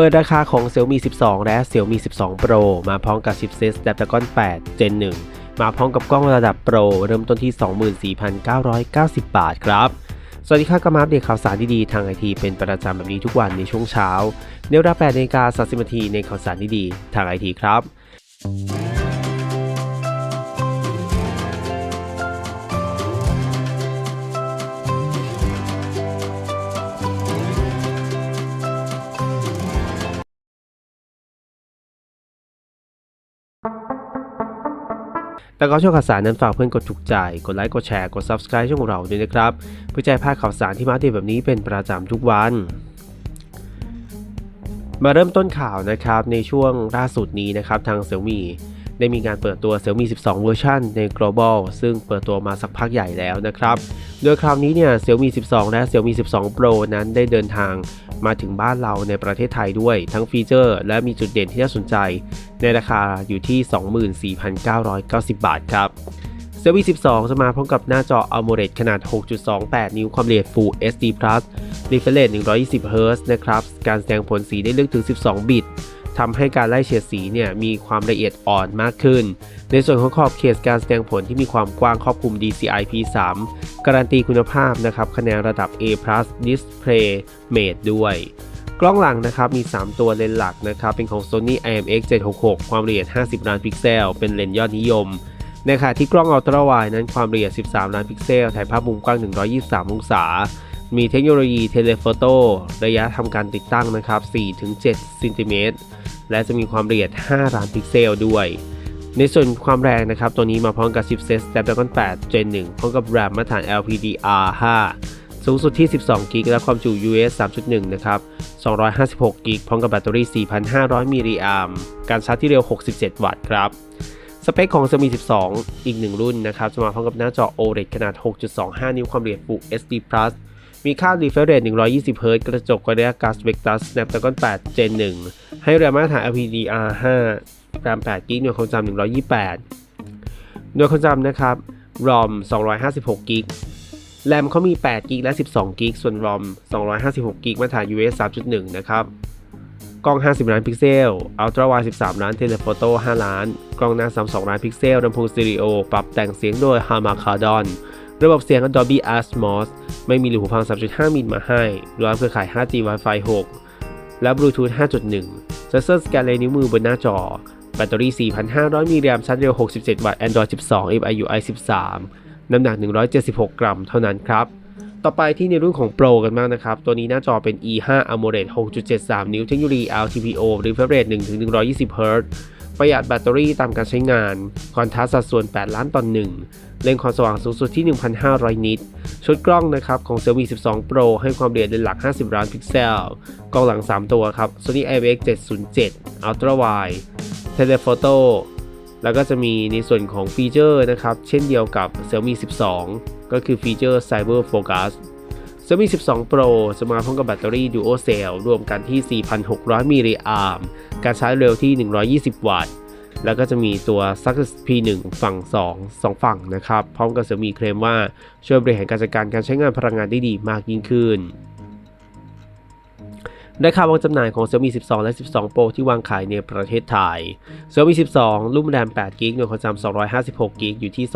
เปิดราคาของ Xiaomi 12 และ Xiaomi 12 Pro มาพร้อมกับชิปเซ็ต Snapdragon 8 Gen 1 มาพร้อมกับกล้องระดับ Pro เริ่มต้นที่ 24,990 บาทครับ สวัสดีครับกมาอัปเดตข่าวสารดีๆทางไอทีเป็นประจำแบบนี้ทุกวันในช่วงเช้า เนวรา8นาฬิกา30นาทีในข่าวสารดีๆทางไอทีครับ แล้วก็ช่องข่าวสารนั้นฝากเพื่อนกดถูกใจ กดไลค์ กดแชร์ กด Subscribe ช่องเราด้วยนะครับ เพื่อจะให้พลาดข่าวสารที่มาเดตแบบนี้เป็นประจำทุกวัน มาเริ่มต้นข่าวนะครับในช่วงล่าสุดนี้นะครับทาง Xiaomi ได้มีการเปิดตัว Xiaomi 12 เวอร์ชันใน global ซึ่งเปิดตัวมาสักพักใหญ่แล้วนะครับ โดยคราวนี้เนี่ย Xiaomi 12 และ Xiaomi 12 Pro นั้นได้เดินทางมาถึงบ้านเราในประเทศไทยด้วย ทั้งฟีเจอร์ และมีจุดเด่นที่น่าสนใจ ในราคาอยู่ที่ 24,990 บาทครับ Xiaomi 12 จะมาพร้อมกับหน้าจอ AMOLED ขนาด 6.28 นิ้วความละเอียด Full HD Plus Refresh Rate 120 Hz นะครับ การแสดงผลสีได้ลึกถึง 12 บิต ทำให้การไล่เฉดสีเนี่ยมีความละเอียดอ่อนมากขึ้น ในส่วนของขอบเขตการแสดงผลที่มีความกว้างครอบคลุม DCI P3 การันตีคุณภาพนะครับคะแนนระดับ A+ Display Mate ด้วยกล้องหลังนะครับมี 3 ตัวเลนส์หลักนะครับเป็นของ Sony IMX 766 ความละเอียด 50 ล้านพิกเซล เป็นเลนส์ยอดนิยมในขณะที่กล้องอัลตร้าไวด์นั้นความละเอียด 13 ล้านพิกเซล ถ่ายภาพมุมกว้าง 123 องศา มีเทคโนโลยีเทเลโฟโต้ระยะทำการติดตั้งนะครับ 4-7เซนติเมตร และจะมีความละเอียด 5 ล้านพิกเซลด้วย ในส่วนความแรงนะครับ ตัวนี้มาพร้อมกับชิปเซ็ต Snapdragon 8 Gen 1 พร้อมกับ RAM มาตรฐาน LPDDR5 สูงสุดที่ 12 กิกและความจุ US 3.1 นะครับ 256 กิกพร้อมกับแบตเตอรี่ 4,500 มิลลิแอมการชาร์จที่เร็ว 67 วัตต์ครับ สเปคของ Xiaomi 12 อีกหนึ่งรุ่นนะครับ จะมาพร้อมกับหน้าจอ OLED ขนาด 6.25 นิ้วความละเอียด Full HD Plus มีค่า refresh rate 120 Hz กระจก Gorilla Glass Victus Snapdragon 8 Gen 1 ให้แรมมาตรฐาน LPDR5 แรม8 g b หน่วยความจำ128 หน่วยความจำนะครับ ROM 256 g b แรมเขามี8 g b และ 12 g b ส่วน ROM 256 g b มาตรฐาน US 3.1 นะครับ กล้อง 50 ล้านพิกเซล Ultra Wide 13 ล้าน Telephoto 5 ล้าน กล้องหน้า 32 ล้านพิกเซลลำโพงสเตอริโอ ปรับแต่งเสียงโดย Harman-Kardon ระบบเสียง Dolby Atmos ไม่มีรูหูฟัง 3.5 มิลมาให้รวมเครือข่าย 5G Wi-Fi 6 และ Bluetooth 5.1 เซนเซอร์สแกนลายนิ้วมือบนหน้าจอ แบตเตอรี่ 4,500 มิลลิแอมป์ชาร์จเร็ว 67 วัตต์ Android 12 MIUI 13 น้ำหนัก 176 กรัมเท่านั้นครับ ต่อไปที่ในรุ่นของ Pro กันบ้างนะครับ ตัวนี้หน้าจอเป็น E5 AMOLED 6.73 นิ้ว เทคโนโลยี LTPO refresh rate 1-120 Hz ประหยัดแบตเตอรี่ตามการใช้งาน คอนทราสต์สัดส่วน 8 ล้านต่อ1เลนส์ความสว่างสูงสุดที่ 1,500 นิต ชุดกล้องนะครับของ Xiaomi 12 Pro ให้ความละเอียดเลนหลัก 50 ล้านพิกเซล กล้องหลัง 3 ตัวครับ Sony IMX 707 Ultra Wide Telephoto แล้วก็จะมีในส่วนของฟีเจอร์นะครับ เช่นเดียวกับ Xiaomi 12 ก็คือฟีเจอร์ Cyber Focus Xiaomi 12 Pro จะมาพร้อมกับแบตเตอรี่ Duo Cell รวมกันที่ 4,600 มิลลิอมป์การชาร์จเร็วที่ 120 วัตต์ แล้วก็จะมีตัว Success P1 ฝั่ง 2 2 ฝั่งนะครับ พร้อมกับ Xiaomi เคลมว่าช่วยบริหารการจัดการการใช้งานพลังงานได้ดีมากยิ่งขึ้นได้ข่าววางจำหน่ายของ Xiaomi 12 และ 12 Pro ที่วางขายในประเทศไทย Xiaomi 12 รุ่นแรม8 g b หน่วยความจำ256 g b อยู่ที่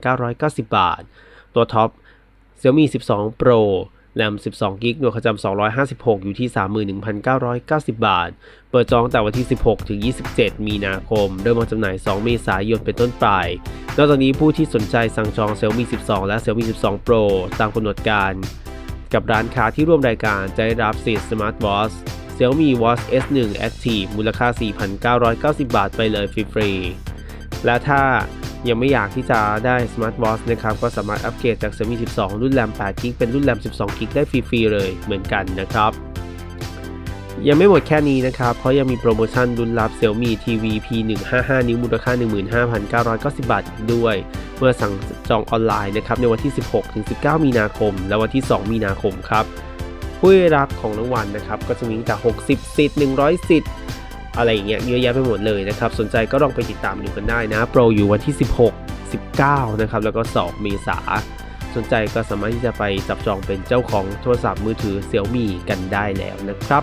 24,990 บาท ตัวท็อป Xiaomi 12 Pro แรม 12 g b หน่วยความจำ256 อยู่ที่ 31,990 บาท เปิดจองแต่วันที่ 16 ถึง 27 มีนาคม เริ่มวางจำหน่าย 2 เมษายนเป็นต้นไป นอกจากนี้ผู้ที่สนใจสั่งจอง Xiaomi 12 และ Xiaomi 12 Pro ตามกำหนดการ กับร้านค้าที่ร่วมรายการจะได้รับสิทธิ์ Smart Watch Xiaomi Watch S1 Active มูลค่า 4,990 บาทไปเลยฟรีๆและถ้า ยังไม่อยากที่จะได้ Smart Watch นะครับ ก็สามารถอัปเกรดจาก Xiaomi 12 รุ่นแรม8 g b เป็นรุ่นแรม12 g b ได้ฟรีๆเลยเหมือนกันนะครับ ยังไม่หมดแค่นี้นะครับ เพราะยังมีโปรโมชั่นรุ่นรับ Xiaomi TV P155 นิ้วมูลค่า 15,990 บาทอีกด้วย เมื่อสั่งจองออนไลน์นะครับในวันที่ 16ถึง19 มีนาคม และวันที่ 2 มีนาคมครับผู้ได้รับของรางวัลนะครับก็จะมีตั้งแต่60 สิทธิ์ 100 สิทธิ์ อะไรอย่างเงี้ยเยอะแยะไปหมดเลยนะครับ สนใจก็ลองไปติดตามดูกันได้นะโปรอยู่วันที่ 16 19 นะครับ แล้วก็ 2 เมษาสนใจก็สามารถที่จะไปจับจองเป็นเจ้าของโทรศัพท์มือถือ Xiaomi กันได้แล้วนะครับ